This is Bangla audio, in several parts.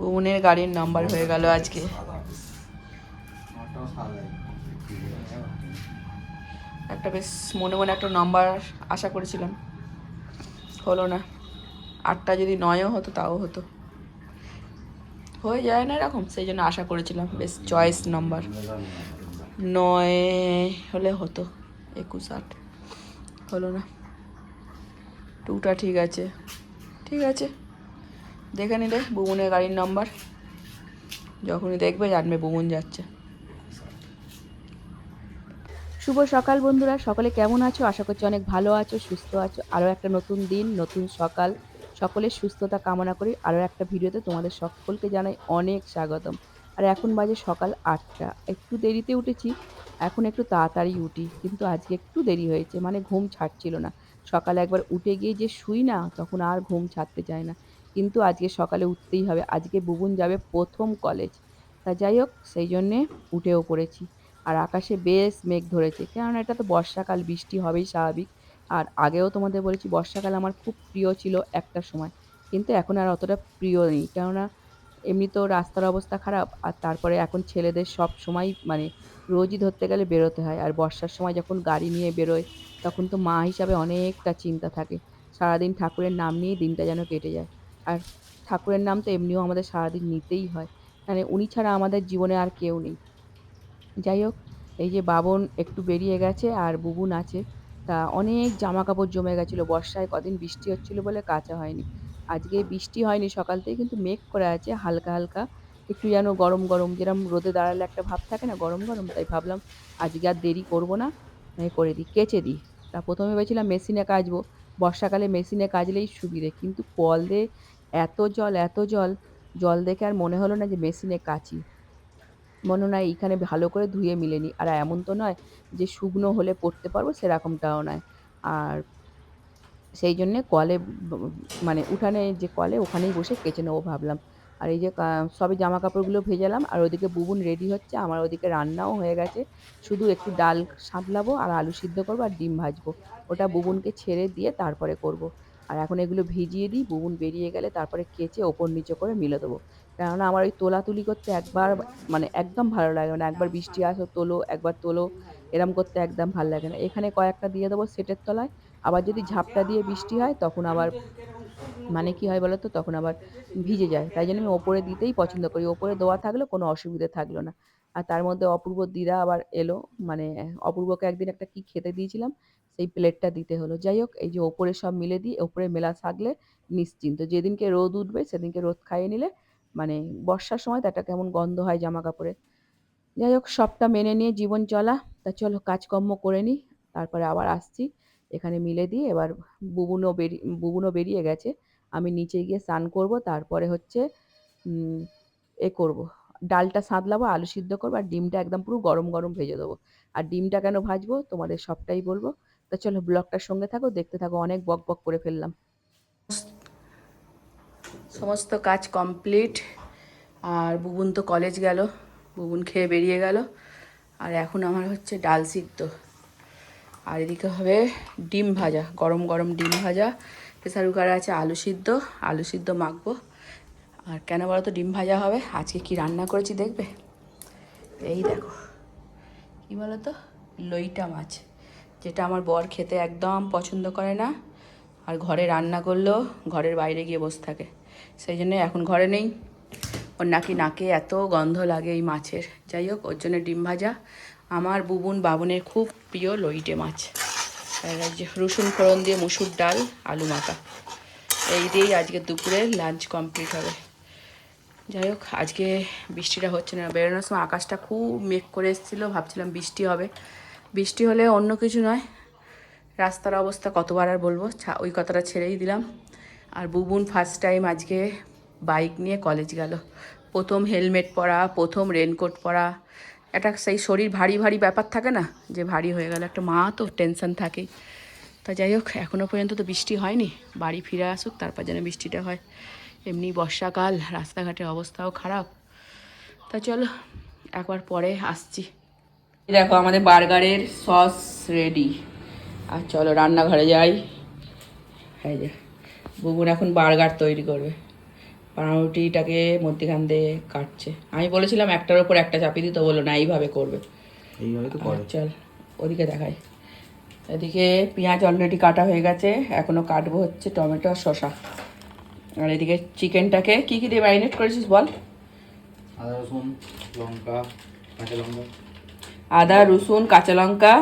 বুবনের গাড়ির নাম্বার হয়ে গেল আজকে। একটা বেশ মনে মনে একটা নাম্বার আশা করেছিলাম। হলো না। আটটা যদি নয়ও হতো, তাও হতো। হয়ে যায় না এরকম, সেই জন্য আশা করেছিলাম। বেশ চয়েস নাম্বার নয় হলে হতো, একুশ আট। হলো না। টুটা ঠিক আছে। ঠিক আছে। দেখে নিলে বুবনের গাড়ির নাম্বার যখনই দেখবে, জানবে বুবন যাচ্ছে। শুভ সকাল বন্ধুরা, সকলে কেমন আছো? আশা করছি অনেক ভালো আছো, সুস্থ আছো। আরও একটা নতুন দিন, নতুন সকাল। সকলের সুস্থতা কামনা করি। আরও একটা ভিডিওতে তোমাদের সকলকে জানাই অনেক স্বাগতম। আর এখন বাজে সকাল আটটা। একটু দেরিতে উঠেছি, এখন একটু তাড়াতাড়ি উঠি। কিন্তু আজকে একটু দেরি হয়েছে মানে ঘুম ছাড়ছিল না। সকালে একবার উঠে গিয়ে যে শুই না, তখন আর ঘুম ছাড়তে চায় না। কিন্তু আজকে সকালে উঠতেই হবে। আজকে বুবুন যাবে প্রথম কলেজ তা যাই হোক, সেই জন্যে উঠেও পড়েছি। আর আকাশে বেশ মেঘ ধরেছে। কেননা এটা তো বর্ষাকাল, বৃষ্টি হবেই স্বাভাবিক। আর আগেও তোমাদের বলেছি, বর্ষাকাল আমার খুব প্রিয় ছিল একটা সময়। কিন্তু এখন আর অতটা প্রিয় নেই। কেননা এমনি তো রাস্তার অবস্থা খারাপ, আর তারপরে এখন ছেলেদের সব সময় মানে রোজই ধরতে গেলে বেরোতে হয়। আর বর্ষার সময় যখন গাড়ি নিয়ে বেরোয়, তখন তো মা হিসাবে অনেকটা চিন্তা থাকে। সারাদিন ঠাকুরের নাম নিয়েই দিনটা যেন কেটে যায়। আর ঠাকুরের নাম তো এমনিও আমাদের সারাদিন নিতেই হয়। মানে উনি ছাড়া আমাদের জীবনে আর কেউ নেই। যাই হোক, এই যে বাবন একটু বেরিয়ে গেছে আর বুবুন আছে। তা অনেক জামা কাপড় জমে গেছিল। বর্ষায় কদিন বৃষ্টি হচ্ছিল বলে কাচা হয়নি। আজকে বৃষ্টি হয়নি সকাল থেকে, কিন্তু মেঘ করে আছে হালকা হালকা। একটু যেন গরম গরম যেরকম রোদে দাঁড়ালে একটা ভাব থাকে না, গরম গরম, তাই ভাবলাম আজকে আর দেরি করব না করে দিই, কেচে দিই। তা প্রথমে ভেবেছিলাম মেশিনে কাচবো, বর্ষাকালে মেশিনে কাচলেই সুবিধে, কিন্তু কল দিয়ে এত জল এত জল জল দেখে আর মনে হলো না যে মেশিনে কাচি। মনে হয় এইখানে ভালো করে ধুয়ে মিলে নিই আর এমন তো নয় যে শুকনো হলে পড়তে পারব সেরকমটাও নয়। আর সেই জন্যে কলে মানে উঠানে যে কলে ওখানেই বসে কেচে নেব ভাবলাম। আর এই যে কা- সবে জামা কাপড়গুলো ভেজালাম আর ওদিকে বুবুন রেডি হচ্ছে। আমার ওদিকে রান্নাও হয়ে গেছে। শুধু একটু ডাল সাঁতলাবো আর আলু সিদ্ধ করব আর ডিম ভাজবো। ওটা বুবুনকে ছেড়ে দিয়ে তারপরে করব। আর এখন এগুলো ভিজিয়ে দিই, বুবুন বেরিয়ে গেলে তারপরে কেচে ওপর নিচে করে মিলে দেবো। কেননা আমার ওই তোলাতুলি করতে একবার মানে একদম ভালো লাগে না একবার বৃষ্টি আসো তোলো, একবার তোলো, এরম করতে একদম ভালো লাগে না। এখানে কয়েকটা দিয়ে দেবো সেটের তলায়, আবার যদি ঝাপটা দিয়ে বৃষ্টি হয় তখন আবার মানে কি হয় বলো তো তখন আবার ভিজে যায়। তাই জন্য আমি ওপরে দিতেই পছন্দ করি। ওপরে দেওয়া থাকলে কোনো অসুবিধে থাকল না। আর তার মধ্যে অপূর্ব দিদা আবার এলো মানে অপূর্বকে একদিন একটা কি খেতে দিয়েছিলাম সেই প্লেটটা দিতে হলো। যাই হোক এই যে ওপরে সব মিলে দিই, ওপরে মেলা থাকলে নিশ্চিন্ত। যেদিনকে রোদ উঠবে, সেদিনকে রোদ খাইয়ে নিলে মানে বর্ষার সময় তো একটা কেমন গন্ধ হয় জামা কাপড়ে যাই হোক সবটা মেনে নিয়ে জীবন চলা। তা চলো, কাজকর্ম করে নিই, তারপরে আবার আসছি। এখানে মিলে দিয়ে এবার বুবুনও বেরিয়ে বুবুনও বেরিয়ে গেছে। আমি নিচে গিয়ে স্নান করব, তারপরে হচ্ছে এ করব। ডালটা সাঁতলাবো, আলু সিদ্ধ করব, আর ডিমটা একদম পুরো গরম গরম ভেজে দেবো। আর ডিমটা কেন ভাজবো, তোমাদের সবটাই বলব। তা চলো ব্লগটার সঙ্গে থাকো, দেখতে থাকো, অনেক বক বক করে ফেললাম। সমস্ত কাজ কমপ্লিট, আর বুবুন তো কলেজ গেল, বুবুন খেয়ে বেরিয়ে গেল, আর এখন আমার হচ্ছে ডাল সিদ্ধ। আর এদিকে হবে ডিম ভাজা, গরম গরম ডিম ভাজা, প্রেসার কুকারে আছে আলু সিদ্ধ আলু সিদ্ধ মাখবো। আর কেন বলো তো ডিম ভাজা হবে? আজকে কি রান্না করেছি দেখবে? এই দেখো, কি বলো তো? লইটা মাছ। যেটা আমার বর খেতে একদম পছন্দ করে না। আর ঘরে রান্না করলেও ঘরের বাইরে গিয়ে বসে থাকে। সেই জন্য এখন ঘরে নেই। ওর নাকি নাকে এত গন্ধ লাগে এই মাছের। যাই হোক, ওর জন্য ডিম ভাজা। আমার বুবুন বাবুনের খুব প্রিয় লইটে মাছ। রসুন ফোড়ন দিয়ে মুসুর ডাল, আলু মাখা। এই দিয়েই আজকে দুপুরে লাঞ্চ কমপ্লিট হবে। যাই হোক, আজকে বৃষ্টিটা হচ্ছে না। বেরোনোর সময় আকাশটা খুব মেঘ করে এসেছিল। ভাবছিলাম বৃষ্টি হবে। বৃষ্টি হলে অন্য কিছু নয়। রাস্তার অবস্থা কতবার আর বলব? ওই কথাটা ছেড়েই দিলাম। আর বুবুন ফার্স্ট টাইম আজকে বাইক নিয়ে কলেজ গেল। প্রথম হেলমেট পরা, প্রথম রেনকোট পরা। একটা সেই শরীর ভারী ভারী ব্যাপার থাকে না, যে ভারী হয়ে গেল। একটা মা তো টেনশন থাকেই। তা যাই হোক এখনও পর্যন্ত তো বৃষ্টি হয়নি। বাড়ি ফিরে আসুক, তারপর যেন বৃষ্টিটা হয়। এমনি বর্ষাকাল, রাস্তাঘাটের অবস্থাও খারাপ। তা চলো, একবার পরে আসছি। দেখো আমাদের বার্গারের সস রেডি আর চলো রান্নাঘরে যাই। এই যে বুবুন এখন বার্গার তৈরি করবে। পাউরুটিটাকে মধ্যিখান দিয়ে কাটছে। আমি বলেছিলাম একটার ওপর একটা চাপিয়ে দিতে বলল না এইভাবে করবে। এইভাবে তো করে। চল ওদিকে দেখাই। এদিকে পেঁয়াজ অলরেডি কাটা হয়ে গেছে এখনও কাটবো হচ্ছে টমেটো আর শসা। আর এদিকে চিকেনটাকে কী কী দিয়ে ম্যারিনেট করেছিস বল? আদা রসুন লঙ্কা কাঁচা লঙ্কা। আদা রসুন কাঁচা লঙ্কা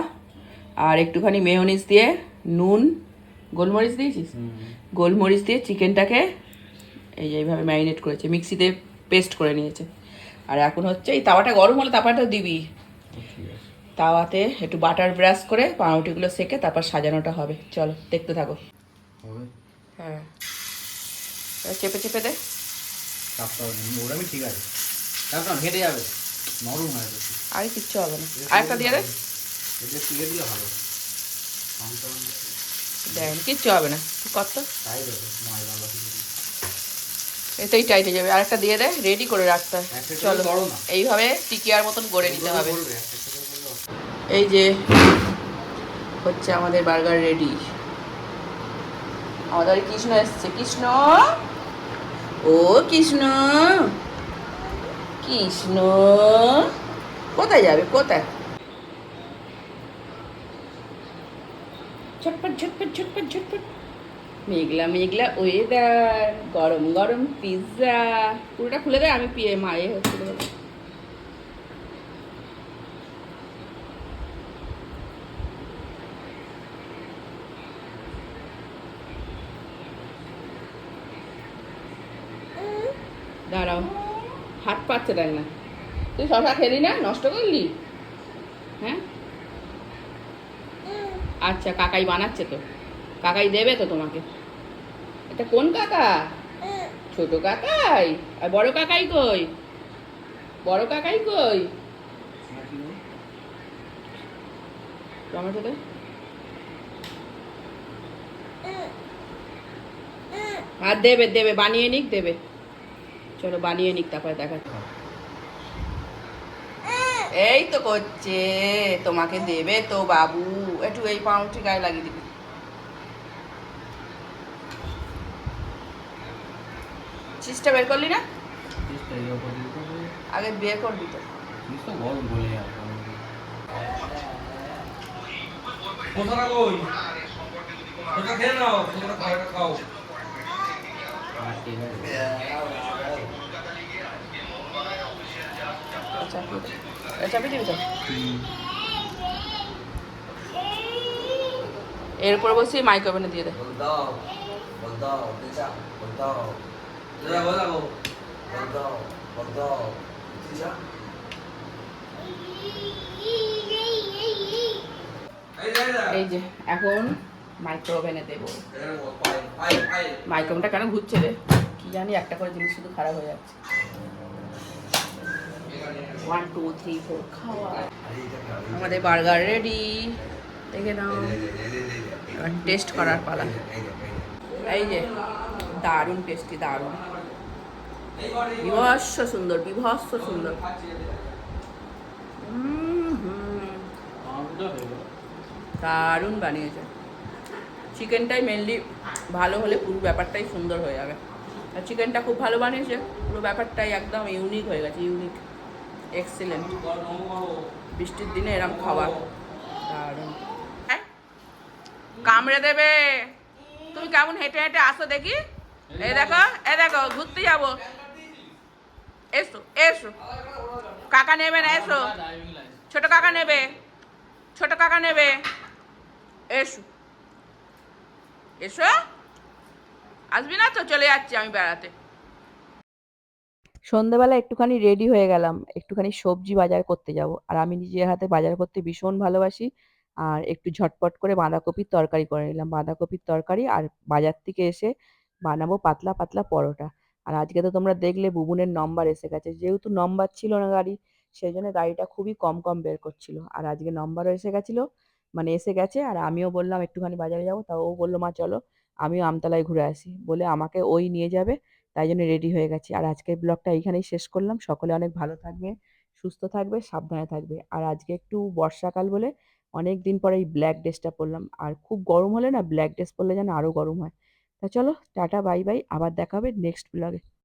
আর একটুখানি মেয়োনিজ দিয়ে নুন গোলমরিচ দিয়েছিস? গোলমরিচ দিয়ে চিকেনটাকে এই যে এইভাবে ম্যারিনেট করেছে মিক্সিতে পেস্ট করে নিয়েছে। আর এখন হচ্ছে এই তাওয়াটা গরম হলে তাওয়াটা দিবি। তাওয়াতে একটু বাটার ব্রাশ করে পাউরুটিগুলো সেকে তারপর সাজানোটা হবে। চলো দেখতে থাকো। হ্যাঁ। চেপে চেপে দে। ঠিক আছে। ঘেটে যাবে। নরম হয়ে যাবে আর কিচ্ছু হবে না। আরেকটা দিয়ে দে। এটা দিলে ভালো। কিচ্ছু হবে না। কত? তাই দেবে ময়দা। এতেই টাইটে যাবে। আরেকটা দিয়ে দে রেডি করে রাখতে চলো। এইভাবে টিকিয়ার মতন গড়ে নিতে হবে। এই যে হচ্ছে আমাদের বার্গার রেডি আমাদের কৃষ্ণ এসছে। কৃষ্ণ? ও কৃষ্ণ! কৃষ্ণ। কোথায় যাবে? কোথায়? ঝটপট ঝটপট ঝটপট ঝটপট। মেঘলা মেঘলা ওয়েদার গরম গরম পিৎজা পুরোটা খুলে দেয় আমি পিয়ে মায়ে হচ্ছে দাঁড়াও। হাত পাচ্ছে দেখ না। তুই শশা খেলি না, নষ্ট করলি? হ্যাঁ? আচ্ছা কাকাই বানাচ্ছে তো। কাকাই দেবে তো তোমাকে। এটা কোন কাকা? ছোট কাকাই। আর বড় কাকাই কই? বড় কাকাই কই? টমেটো আর দেবে দেবে, বানিয়ে নিক, দেবে। চলো বানিয়ে নিক তারপরে দেখা এই তো করছে তোমাকে দেবে তো বাবু। একটু এই পাউরুটি গায়ে লাগিয়ে দিবি। চিজটা বের করলি না। আগে বের করবি তো। চিজ তো গরম গলে যাবে কোথাটা কই ওটা খেয়ে নাও তোমরা খাওয়াটা খাও এটা চাপিয়ে দিবি তো এর উপর বসিয়ে মাইক্রোওভেনে দিয়ে দে। এই যে এখন মাইক্রোওভেনে দেবো। মাইক্রোভেনটা কেন ঘুরছে রে? কি জানি একটা করে জিনিস শুধু খারাপ হয়ে যাচ্ছে। ওয়ান টু থ্রি ফোর খাওয়া আমাদের বার্গার রেডি দেখে নাও। এবার টেস্ট করার পালা। এই যে দারুণ টেস্টি দারুণ। বিভৎস সুন্দর বিভৎস সুন্দর। দারুণ বানিয়েছে। চিকেনটাই মেনলি ভালো হলে পুরো ব্যাপারটাই সুন্দর হয়ে যাবে। আর চিকেনটা খুব ভালো বানিয়েছে। পুরো ব্যাপারটাই একদম ইউনিক হয়ে গেছে ইউনিক এক্সিলেন্ট। বৃষ্টির দিনে এরম খাওয়া দারুণ। হ্যাঁ? কামড়ে দেবে। তুমি কেমন হেঁটে হেঁটে আসো দেখি। এই দেখো এই দেখো, ঘুরতে যাব। এসো এসো। কাকা নেবে না, এসো। ছোট কাকা নেবে। ছোট কাকা নেবে। এসো। এসো। আসবি না তো? চলে যাচ্ছি আমি বেড়াতে। সন্ধেবেলা একটুখানি রেডি হয়ে গেলাম, একটুখানি সবজি বাজার করতে যাব। আর আমি নিজের হাতে বাজার করতে ভীষণ ভালোবাসি। আর একটু ঝটপট করে বাঁধাকপির তরকারি করে নিলাম। বাঁধাকপির তরকারি আর বাজার থেকে এসে বানাবো পাতলা পাতলা পরোটা। আর আজকে তো তোমরা দেখলে বুবুনের নম্বর এসে গেছে। যেহেতু নম্বর ছিল না গাড়ি সেই জন্য গাড়িটা খুবই কম কম বের করছিল। আর আজকে নম্বরও এসে গেছিল মানে এসে গেছে। আর আমিও বললাম একটুখানি বাজারে যাব। তা ও বলল, মা, চলো, আমিও আমতলায় ঘুরে আসি। বলে আমাকে ওই নিয়ে যাবে। তাই জন্য রেডি হয়ে গেছি। আর আজকের ব্লগটা এইখানেই শেষ করলাম। সকলে অনেক ভালো থাকবে, সুস্থ থাকবে, সাবধানে থাকবে। আর আজকে একটু বর্ষাকাল বলে অনেক দিন পরে এই ব্ল্যাক ড্রেসটা পরলাম। আর খুব গরম হলে না ব্ল্যাক ড্রেস পরলে যেন আরও গরম হয়। তা চলো, টাটা বাই বাই আবার দেখাবে নেক্সট ব্লগে